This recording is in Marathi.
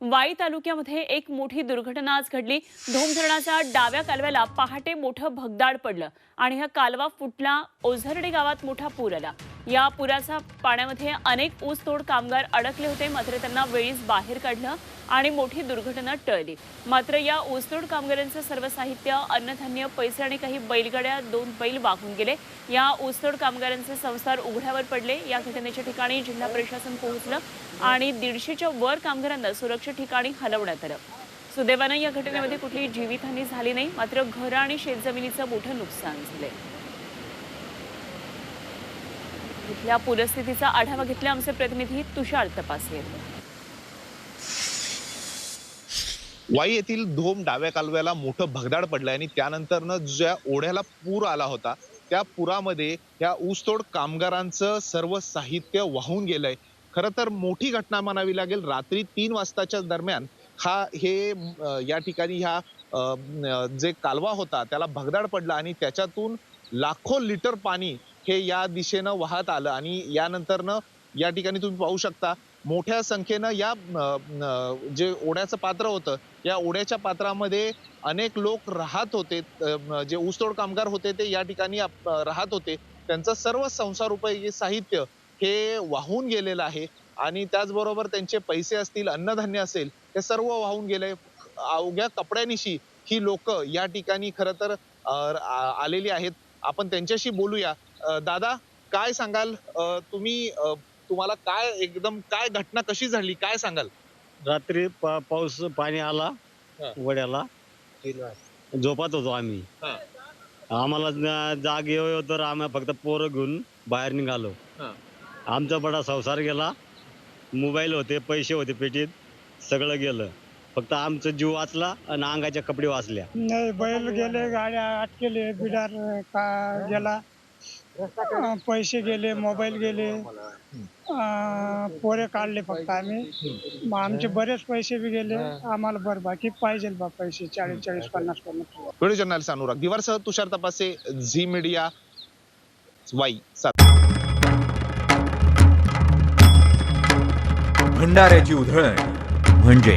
वाई तालुक्यामध्ये एक मोठी दुर्घटना आज घडली. धोम धरणाच्या डाव्या कालव्याला पहाटे मोठं भगदाड पडलं आणि हा कालवा फुटला. ओझरडे गावात मोठा पूर आला. या पुराच्या पाण्यामध्ये अनेक ऊसतोड कामगार अडकले होते. मात्र त्यांना वेळीच बाहेर काढलं. आणि मोठी दुर्घटना टळली. मात्र या ऊसतोड कामगारांचं सर्व साहित्य अन्नधान्य पैसे आणि काही बैलगाड्या दोन बैल वाहून गेले. या ऊसतोड कामगारांचे संसार उघड्यावर पडले. या घटनेच्या ठिकाणी जिल्हा प्रशासन पोहोचलं आणि दीडशेच्या वर कामगारांना सुरक्षित ठिकाणी हलवण्यात आलं. सुदैवानं या घटनेमध्ये कुठलीही जीवितहानी झाली नाही. मात्र घरं आणि शेतजमिनीचं मोठं नुकसान झाले इथल्या पूरस्थितीचा आढावा घेतला आमचे प्रतिनिधी तुषार तपासले. वाई येथील धोम डाव्या कालव्याला मोठं भगदाड पडलंय आणि त्यानंतरनं ज्या ओढ्याला पूर आला होता त्या पुरामध्ये या ऊसतोड कामगारांचं सर्व साहित्य वाहून गेलंय. खरं तर मोठी घटना म्हणावी लागेल रात्री तीन वाजताच्या दरम्यान हा हे या ठिकाणी ह्या जे कालवा होता त्याला भगदाड पडला आणि त्याच्यातून लाखो लिटर पाणी हे या दिशेनं वाहत आलं आणि यानंतरनं या ठिकाणी तुम्ही पाहू शकता मोठ्या संख्येनं या जे ओढ्याचं पात्र होतं या ओढ्याच्या पात्रामध्ये अनेक लोक राहत होते जे ऊसतोड कामगार होते ते या ठिकाणी राहत होते. त्यांचं सर्व संसार उपयोगी साहित्य हे वाहून गेलेलं आहे आणि त्याचबरोबर त्यांचे पैसे असतील अन्नधान्य असेल हे सर्व वाहून गेले. अवघ्या कपड्यानिशी ही लोक या ठिकाणी खरं तर आलेली आहेत. आपण त्यांच्याशी बोलूया. दादा काय सांगाल? अं, तुम्ही तुम्हाला काय एकदम काय घटना कशी झाली? काय सांगाल? रात्री पा- पाऊस पाणी आला हा. वड्याला. झोपात होतो आम्ही. हा. आम्हाला न- जाग येऊ तर आम्ही फक्त पोरं घेऊन बाहेर निघालो. हा. आमचा बडा संसार गेला. मोबाईल होते पैसे होते पेटीत. सगळं गेलं. फक्त आमचा जीव वाचला आणि अंगाच्या कपडे वाचल्या. नाही बैल गेले गाड्या अटकेले बिडार का गेला. अं, पैसे गेले मोबाईल गेले. अं, पोरे काढले फक्त आम्ही. मग आमचे बरेच पैसे बी गेले. आम्हाला बरं बाकी पाहिजे बा पैसे चाळीस चाळीस पन्नास पन्नास. व्हिडिओ जर्नलिस्ट अनुराग दिवारसह तुषार तपासे झी मीडिया वाई. सात. भंडाऱ्याची उधळण म्हणजे